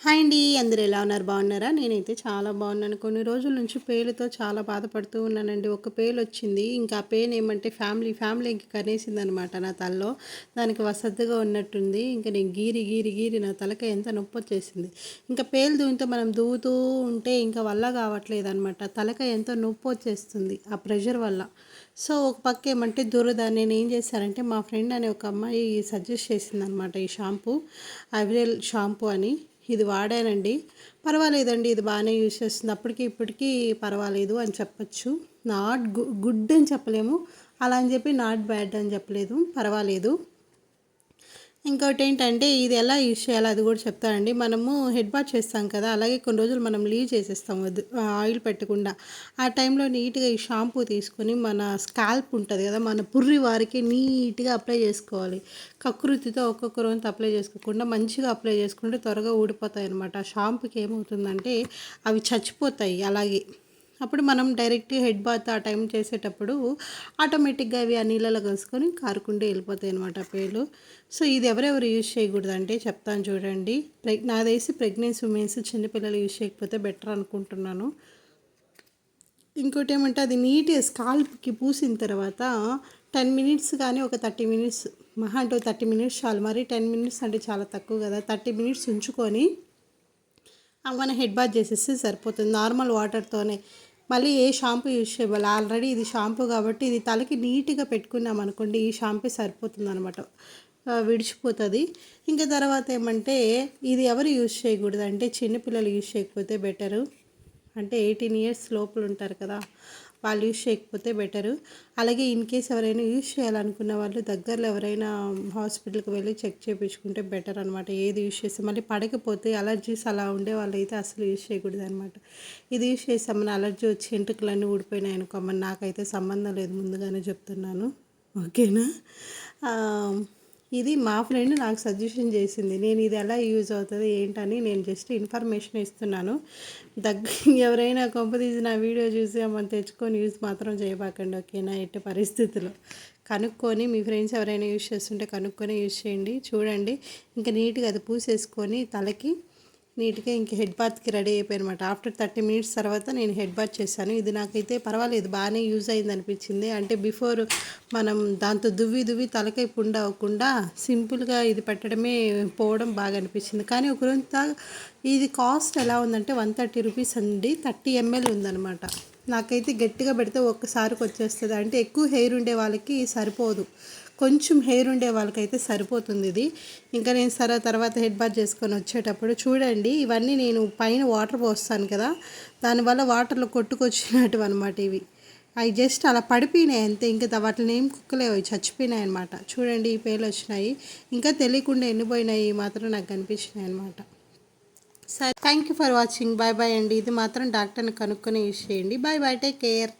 Hi అండి అందరు ఎలా ఉన్నారు? బాగున్నారా? నేనైతే చాలా బాగున్నాను. కొన్ని రోజుల నుంచి పేలుతో చాలా బాధపడుతూ ఉన్నానండి. ఒక పేలు వచ్చింది. ఇంకా ఆ పెయిన్ ఏమంటే ఫ్యామిలీ ఫ్యామిలీ కనేసింది అనమాట నా తలలో. దానికి వసతిగా ఉన్నట్టుంది. ఇంకా నేను గీరి గీరి గీరి నా తలక ఎంత నొప్పి వచ్చేసింది. ఇంకా పేలు దూంతో మనం దూతూ ఉంటే ఇంకా వల్ల కావట్లేదు అనమాట తలక ఎంతో నొప్పి వచ్చేస్తుంది ఆ ప్రెషర్ వల్ల. సో ఒక పక్క ఏమంటే దురద. నేను ఏం చేశానంటే మా ఫ్రెండ్ అనే ఒక అమ్మాయి సజెస్ట్ చేసింది అనమాట ఈ షాంపూ. అవిరెల్ షాంపూ అని. ఇది వాడానండి. పర్వాలేదండి ఇది బాగానే యూజ్ చేస్తుంది అప్పటికి ఇప్పటికీ పర్వాలేదు అని చెప్పచ్చు. నాట్ గుడ్ అని చెప్పలేము. అలా అని చెప్పి నాట్ బ్యాడ్ అని చెప్పలేదు. పర్వాలేదు. ఇంకోటి ఏంటంటే ఇది ఎలా యూజ్ చేయాలో అది కూడా చెప్తానండి. మనము హెడ్ బాత్ చేస్తాం కదా అలాగే కొన్ని రోజులు మనం లీవ్ చేసేస్తాం వద్దు ఆయిల్ పెట్టకుండా. ఆ టైంలో నీట్గా ఈ షాంపూ తీసుకొని మన స్కాల్ప్ ఉంటుంది కదా మన పుర్రి వారికి నీట్గా అప్లై చేసుకోవాలి. కకృతితో ఒక్కొక్క రోజు అప్లై చేసుకోకుండా మంచిగా అప్లై చేసుకుంటే త్వరగా ఊడిపోతాయి అనమాట ఆ షాంపూకి ఏమవుతుందంటే అవి చచ్చిపోతాయి అలాగే. అప్పుడు మనం డైరెక్ట్ హెడ్ బాత్ ఆ టైం చేసేటప్పుడు ఆటోమేటిక్గా అవి ఆ నీళ్ళలో కలుసుకొని కారుకుంటూ వెళ్ళిపోతాయి అనమాట పేలు సో ఇది ఎవరెవరు యూజ్ చేయకూడదు అంటే చెప్తాను చూడండి. ప్రెగ్ నాదేసి ప్రెగ్నెన్సీ ఉమెన్స్ చిన్నపిల్లలు యూజ్ చేయకపోతే బెటర్ అనుకుంటున్నాను. ఇంకోటి ఏమంటే అది నీట్గా స్కాల్ప్కి పూసిన తర్వాత టెన్ మినిట్స్ కానీ ఒక థర్టీ మినిట్స్ మహా అంటే థర్టీ మినిట్స్ చాలు. మరి టెన్ మినిట్స్ అంటే చాలా తక్కువ కదా. థర్టీ మినిట్స్ ఉంచుకొని మన హెడ్ బాత్ చేసేస్తే సరిపోతుంది. నార్మల్ వాటర్తోనే మళ్ళీ ఏ షాంపూ యూజ్ చేయాలి ఆల్రెడీ ఇది షాంపూ కాబట్టి ఇది తలకి నీట్గా పెట్టుకున్నాం అనుకోండి ఈ షాంపూ సరిపోతుంది అనమాట విడిచిపోతుంది. ఇంకా తర్వాత ఏమంటే ఇది ఎవరు యూజ్ చేయకూడదు అంటే చిన్నపిల్లలు యూజ్ చేయకపోతే బెటరు. అంటే ఎయిటీన్ ఇయర్స్ లోపల ఉంటారు కదా. వాళ్ళు యూజ్ చేయకపోతే బెటరు. అలాగే ఇన్ కేస్ ఎవరైనా యూజ్ చేయాలనుకున్న వాళ్ళు దగ్గరలో ఎవరైనా హాస్పిటల్కి వెళ్ళి చెక్ చేయించుకుంటే బెటర్ అనమాట ఏది యూజ్ చేస్తే మళ్ళీ పడకపోతే అలర్జీస్ అలా ఉండే వాళ్ళు అయితే అసలు యూజ్ చేయకూడదు అనమాట ఇది యూజ్ చేస్తామని అలర్జీ వచ్చి ఎంటుకలన్నీ ఊడిపోయినాయి అనుకోమని నాకైతే సంబంధం లేదు ముందుగానే చెప్తున్నాను. ఓకేనా? ఇది మా ఫ్రెండ్ నాకు సజెషన్ చేసింది. నేను ఇది ఎలా యూజ్ అవుతుంది ఏంటని నేను జస్ట్ ఇన్ఫర్మేషన్ ఇస్తున్నాను. దగ్గర ఎవరైనా కొంపతీసి నా వీడియో చూసి మనం తెచ్చుకొని యూజ్ మాత్రం చేయబాకండి ఓకేనా? ఎట్టి పరిస్థితుల్లో. కనుక్కొని మీ ఫ్రెండ్స్ ఎవరైనా యూజ్ చేస్తుంటే కనుక్కొని యూజ్ చేయండి చూడండి. ఇంకా నీట్గా అది పూసేసుకొని తలకి నీట్గా ఇంక హెడ్ బాత్కి రెడీ అయిపోయి అనమాట ఆఫ్టర్ థర్టీ మినిట్స్ తర్వాత నేను హెడ్ బాత్ చేశాను. ఇది నాకైతే పర్వాలేదు బాగానే యూజ్ అయింది అనిపించింది. అంటే బిఫోర్ మనం దాంతో దువ్వి దువ్వి తలకై పుండ అవ్వకుండా సింపుల్గా ఇది పెట్టడమే పోవడం బాగా అనిపించింది. కానీ ఒక రోజు ఇది కాస్ట్ ఎలా ఉందంటే వన్ థర్టీ రూపీస్ అండి. థర్టీ ఎంఎల్ ఉందన్నమాట. నాకైతే గట్టిగా పెడితే ఒక్కసారికి వచ్చేస్తుంది. అంటే ఎక్కువ హెయిర్ ఉండే వాళ్ళకి సరిపోదు. కొంచెం హెయిర్ ఉండే వాళ్ళకైతే సరిపోతుంది ఇది. ఇంకా నేను సరే తర్వాత హెడ్ బాత్ చేసుకొని వచ్చేటప్పుడు చూడండి ఇవన్నీ నేను పైన వాటర్ పోస్తాను కదా దానివల్ల వాటర్లో కొట్టుకొచ్చినట్టు అనమాట ఇవి. అవి జస్ట్ అలా పడిపోయినాయి అంతే ఇంకా వాటిని ఏం కుక్కలేవు చచ్చిపోయినాయి అనమాట చూడండి ఈ పేర్లు వచ్చినాయి. ఇంకా తెలియకుండా ఎండిపోయినాయి మాత్రం నాకు కనిపించినాయి అనమాట సరే thank you for watching bye bye అండి. ఇది మాత్రం డాక్టర్ని కనుక్కొని యూస్ చేయండి. Bye bye take care